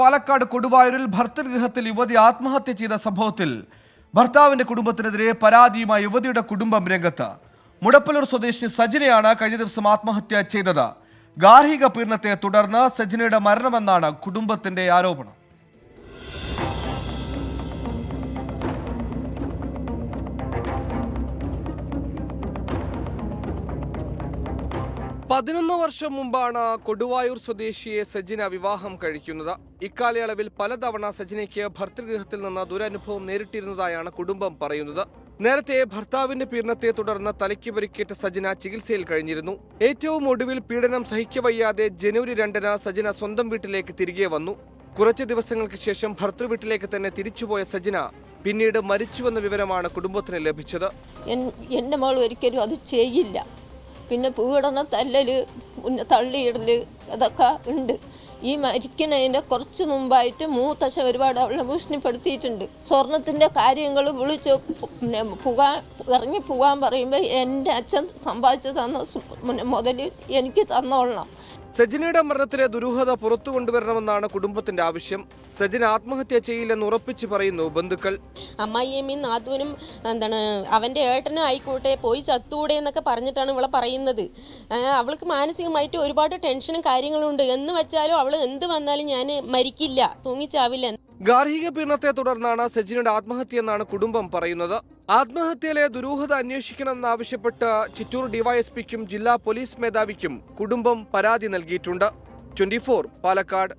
പാലക്കാട് കൊടുവായൂരിൽ ഭർത്തൃഗൃഹത്തിൽ യുവതി ആത്മഹത്യ ചെയ്ത സംഭവത്തിൽ ഭർത്താവിന്റെ കുടുംബത്തിനെതിരെ പരാതിയുമായി യുവതിയുടെ കുടുംബം രംഗത്ത്. മുടപ്പലൂർ സ്വദേശി സജിനയാണ് കഴിഞ്ഞ ദിവസം ആത്മഹത്യ ചെയ്തത്. ഗാർഹിക പീഡനത്തെ തുടർന്ന് സജിനയുടെ മരണമെന്നാണ് കുടുംബത്തിന്റെ ആരോപണം. പതിനൊന്ന് വർഷം മുമ്പാണ് കൊടുവായൂർ സ്വദേശിയെ സജിന വിവാഹം കഴിക്കുന്നത്. ഇക്കാലയളവിൽ പലതവണ സജിനയ്ക്ക് ഭർത്തൃഗൃഹത്തിൽ നിന്ന് ദുരനുഭവം നേരിട്ടിരുന്നതായാണ് കുടുംബം പറയുന്നത്. നേരത്തെ ഭർത്താവിന്റെ പീഡനത്തെ തുടർന്ന് തലയ്ക്ക് പരിക്കേറ്റ സജിന ചികിത്സയിൽ കഴിഞ്ഞിരുന്നു. ഏറ്റവും ഒടുവിൽ പീഡനം സഹിക്കവയ്യാതെ ജനുവരി രണ്ടിന് സജിന സ്വന്തം വീട്ടിലേക്ക് തിരികെ വന്നു. കുറച്ച് ദിവസങ്ങൾക്ക് ശേഷം ഭർത്തൃ വീട്ടിലേക്ക് തന്നെ തിരിച്ചുപോയ സജിന പിന്നീട് മരിച്ചുവെന്ന വിവരമാണ് കുടുംബത്തിന് ലഭിച്ചത്. എന്റെ മോൾ ഒരിക്കലും അത് ചെയ്യില്ല. പിന്നെ പീഡന തല്ലൽ പിന്നെ തള്ളിയിടൽ അതൊക്കെ ഉണ്ട്. ഈ മരിക്കുന്നതിന്റെ കുറച്ച് മുമ്പായിട്ട് മൂത്തശ ഒരുപാട് അവളെ ഭീഷണിപ്പെടുത്തിയിട്ടുണ്ട്. സ്വർണത്തിന്റെ കാര്യങ്ങൾ വിളിച്ച് പിന്നെ പോകാൻ ഇറങ്ങി പോകാൻ പറയുമ്പോൾ എന്റെ അച്ഛൻ സമ്പാദിച്ച് തന്ന മുതൽ എനിക്ക് തന്നോളണം. സജിനയുടെ മരണത്തിലെ ദുരൂഹത പുറത്തു കൊണ്ടുവരണമെന്നാണ് കുടുംബത്തിന്റെ ആവശ്യം. സജിന ആത്മഹത്യ ചെയ്യില്ലെന്ന് ഉറപ്പിച്ചു പറയുന്നു ബന്ധുക്കൾ. അമ്മായിയമ്മയും നാഥുവിനും എന്താണ് അവന്റെ ഏട്ടനും ആയിക്കോട്ടെ പോയി ചത്തൂടെ എന്നൊക്കെ പറഞ്ഞിട്ടാണ് ഇവളെ പറയുന്നത്. അവൾക്ക് മാനസികമായിട്ട് ഒരുപാട് ടെൻഷനും കാര്യങ്ങളും ഉണ്ട്. എന്ന് വെച്ചാലും അവൾ എന്ത് വന്നാലും ഞാൻ മരിക്കില്ല തൂങ്ങിച്ചാവില്ല. ഗാർഹിക പീഡനത്തെ തുടർന്നാണ് ആത്മഹത്യ എന്നാണ് കുടുംബം പറയുന്നത്. ആത്മഹത്യയിലെ ദുരൂഹത അന്വേഷിക്കണമെന്നാവശ്യപ്പെട്ട് ചിറ്റൂർ ഡിവൈഎസ്പിക്കും ജില്ലാ പോലീസ് മേധാവിക്കും കുടുംബം പരാതി നൽകിയിട്ടുണ്ട്. ട്വന്റി പാലക്കാട്.